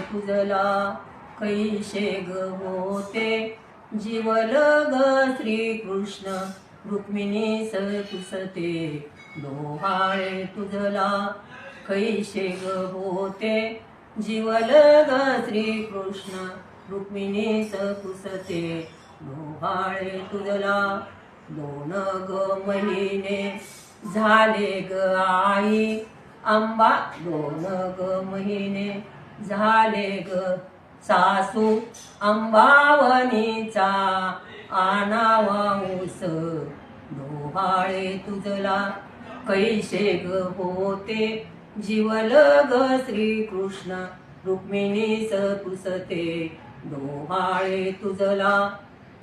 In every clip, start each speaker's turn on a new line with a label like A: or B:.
A: तुझला कैसे ग होते. जीवल ग श्रीकृष्ण रुक्मिणी सकुसते डोहाळे तुझला कैसे ग होते. जीवल ग श्रीकृष्ण रुक्मिणी पुसते. डोहाळे तुझला दोन ग महिने झाले ग आई. आंबा दोन ग महिने झाले ग सासू अंबावनीचा आनावा ऊस. डोहाळे तुझला कैसे ग होते. जीवल ग श्रीकृष्ण रुक्मिणी पुसते. डोहाळे तुझला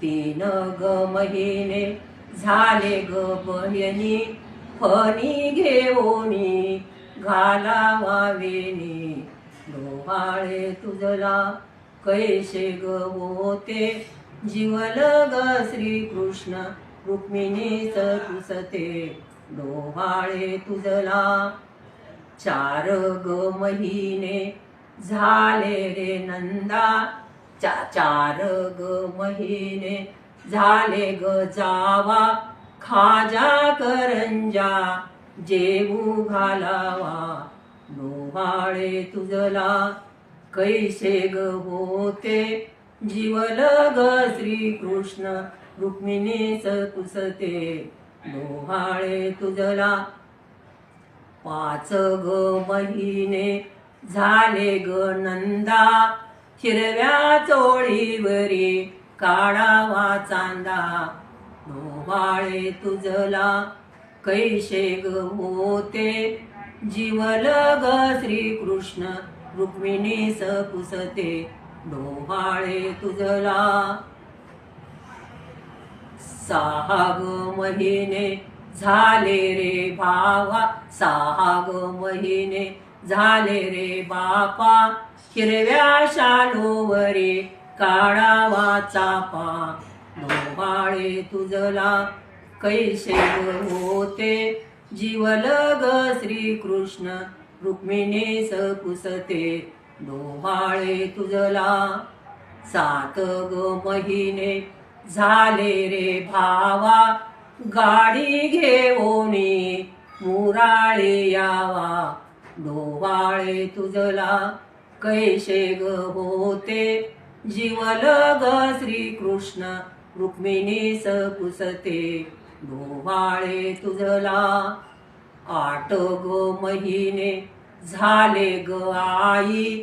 A: तीन ग महिने झाले ग बहिणी. फणी घेऊनी घालावा वेणी. डोहाळे तुझला कैसे ग होते जीवल ग श्रीकृष्ण रुक्मिणी सकुसते डोहाळे तुझला चार ग महिने झाले रे नंदा. चा चार ग महिने झाले ग जावा. खाजा करंजा जेवू घालावा. डोहाळे तुझला कैसे ग होते? जीवल ग श्रीकृष्ण रुक्मिणी सकुसते. डोहाळे तुझला पाच ग महिने झाले ग नंदा. हिरव्या चोळीवरी काढावा चांदा. डोहाळे तुझला कैसे ग होते? जीवल ग श्रीकृष्ण रुक्मिणी सपुसते डोहाळे तुझला. साहाग महिने झाले रे भावा साहाग महिने झाले रे बापा. हिरव्या शालोवरे काढावा चापा डोहाळे तुझला कैसे होते? जीवल ग श्रीकृष्ण रुक्मिणी सकुसते डोहाळे तुझला. सात ग महिने झाले रे भावा गाडी घेऊनी मुराळे यावा. डोवाळे तुझला कैसे ग होते? जीवल ग श्रीकृष्ण रुक्मिणी सकुसते डोहाळे तुझला. आट ग महिने झाले ग आई.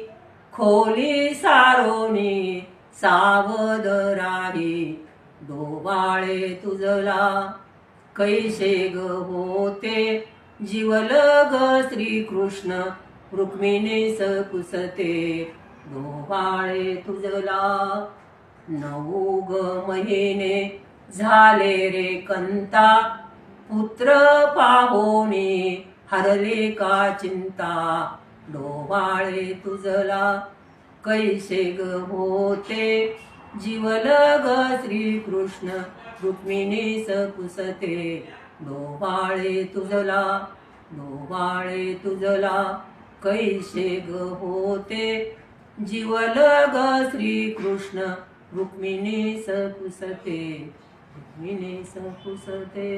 A: खोली सारोनी सावध राही. डोवाळे तुझला. कैसे ग होते जीवल ग श्रीकृष्ण रुक्मिणी सकुसते. डोवाळे तुझला. नऊ ग महिने झाले रे कंता. पुत्र पाहोने हरले का चिंता? डोबाळे तुझला कैसे ग होते? जीवल ग श्रीकृष्ण रुक्मिणी सकुसते डोबाळे तुझला डोबाळे तुझला कैसे ग होते? जीवल ग श्रीकृष्ण रुक्मिणी सकुसते रुक्मिणी सकुसते